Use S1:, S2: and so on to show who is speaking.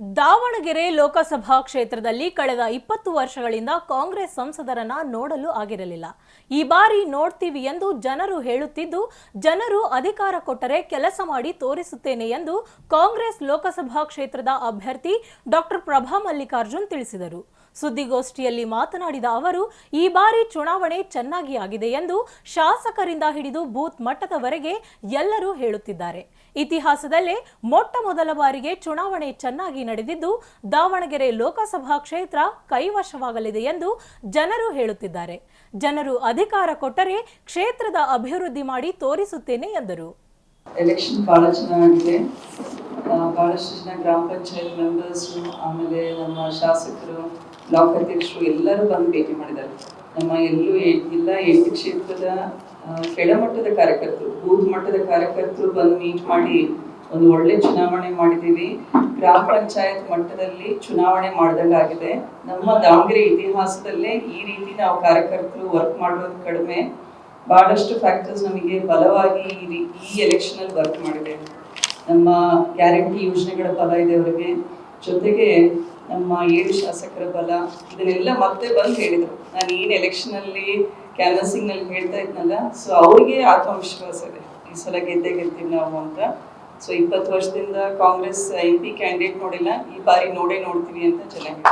S1: ದಾವಣಗೆರೆ ಲೋಕಸಭಾ ಕ್ಷೇತ್ರದಲ್ಲಿ ಕಳೆದ ಇಪ್ಪತ್ತು ವರ್ಷಗಳಿಂದ ಕಾಂಗ್ರೆಸ್ ಸಂಸದರನ್ನ ನೋಡಲು ಆಗಿರಲಿಲ್ಲ. ಈ ಬಾರಿ ನೋಡ್ತೀವಿ ಎಂದು ಜನರು ಹೇಳುತ್ತಿದ್ದು, ಜನರು ಅಧಿಕಾರ ಕೊಟ್ಟರೆ ಕೆಲಸ ಮಾಡಿ ತೋರಿಸುತ್ತೇನೆ ಎಂದು ಕಾಂಗ್ರೆಸ್ ಲೋಕಸಭಾ ಕ್ಷೇತ್ರದ ಅಭ್ಯರ್ಥಿ ಡಾಕ್ಟರ್ ಪ್ರಭಾ ಮಲ್ಲಿಕಾರ್ಜುನ್ ತಿಳಿಸಿದರು. ಸುದ್ದಿಗೋಷ್ಠಿಯಲ್ಲಿ ಮಾತನಾಡಿದ ಅವರು, ಈ ಬಾರಿ ಚುನಾವಣೆ ಚೆನ್ನಾಗಿ ಆಗಿದೆ ಎಂದು ಶಾಸಕರಿಂದ ಹಿಡಿದು ಬೂತ್ ಮಟ್ಟದವರೆಗೆ ಎಲ್ಲರೂ ಹೇಳುತ್ತಿದ್ದಾರೆ. ಇತಿಹಾಸದಲ್ಲೇ ಮೊಟ್ಟ ಮೊದಲ ಬಾರಿಗೆ ಚುನಾವಣೆ ಚೆನ್ನಾಗಿ ನಡೆದಿದ್ದು, ದಾವಣಗೆರೆ ಲೋಕಸಭಾ ಕ್ಷೇತ್ರ ಕೈವಶವಾಗಲಿದೆ ಎಂದು ಜನರು ಹೇಳುತ್ತಿದ್ದಾರೆ. ಜನರು ಅಧಿಕಾರ ಕೊಟ್ಟರೆ ಕ್ಷೇತ್ರದ ಅಭಿವೃದ್ಧಿ ಮಾಡಿ ತೋರಿಸುತ್ತೇನೆ ಎಂದರು.
S2: ಎಲೆಕ್ಷನ್ ಬಹಳ ಭಾಳಷ್ಟು ಜನ ಗ್ರಾಮ ಪಂಚಾಯತ್ ಮೆಂಬರ್ಸು ಆಮೇಲೆ ನಮ್ಮ ಶಾಸಕರು, ಬ್ಲಾಕ್ ಅಧ್ಯಕ್ಷರು ಎಲ್ಲರೂ ಬಂದು ಭೇಟಿ ಮಾಡಿದ್ದಾರೆ. ನಮ್ಮ ಎಲ್ಲೂ ಎಲ್ಲ ಎಂಟು ಕ್ಷೇತ್ರದ ಕೆಳಮಟ್ಟದ ಕಾರ್ಯಕರ್ತರು, ಬೂತ್ ಮಟ್ಟದ ಕಾರ್ಯಕರ್ತರು ಬಂದು ಮೀಟ್ ಮಾಡಿ ಒಂದು ಒಳ್ಳೆ ಚುನಾವಣೆ ಮಾಡಿದ್ದೀವಿ. ಗ್ರಾಮ ಪಂಚಾಯತ್ ಮಟ್ಟದಲ್ಲಿ ಚುನಾವಣೆ ಮಾಡ್ದಂಗಾಗಿದೆ. ನಮ್ಮ ದಾವಣಗೆರೆ ಇತಿಹಾಸದಲ್ಲೇ ಈ ರೀತಿ ನಾವು ಕಾರ್ಯಕರ್ತರು ವರ್ಕ್ ಮಾಡೋದು ಕಡಿಮೆ. ಬಹಳಷ್ಟು ಫ್ಯಾಕ್ಟರ್ಸ್ ನಮಗೆ ಬಲವಾಗಿ ಈ ರೀ- ಈ ಎಲೆಕ್ಷನ್ ಅಲ್ಲಿ ವರ್ಕ್ ಮಾಡಿದೆ. ನಮ್ಮ ಗ್ಯಾರಂಟಿ ಯೋಜನೆಗಳ ಬಲ ಇದೆ ಅವರಿಗೆ. ಜೊತೆಗೆ ನಮ್ಮ ಏಳು ಶಾಸಕರ ಬಲ, ಇದನ್ನೆಲ್ಲ ಮತ್ತೆ ಬಂದು ಹೇಳಿದರು. ನಾನು ಏನು ಎಲೆಕ್ಷನಲ್ಲಿ ಅಲ್ಲಿ ಕ್ಯಾನ್ವಸಿಂಗ್ನಲ್ಲಿ ಹೇಳ್ತಾ ಇದ್ನಲ್ಲ ಸೊ ಅವ್ರಿಗೆ ಆತ್ಮವಿಶ್ವಾಸ ಇದೆ. ಈ ಸಲ ಗೆದ್ದೇ ಗೆಲ್ತೀವಿ ನಾವು ಅಂತ. ಸೊ ಇಪ್ಪತ್ತು ವರ್ಷದಿಂದ ಕಾಂಗ್ರೆಸ್ ಎಂ ಪಿ ಕ್ಯಾಂಡಿಡೇಟ್ ನೋಡಿಲ್ಲ, ಈ ಬಾರಿ ನೋಡೇ ನೋಡ್ತೀವಿ ಅಂತ ಚೆನ್ನಾಗಿ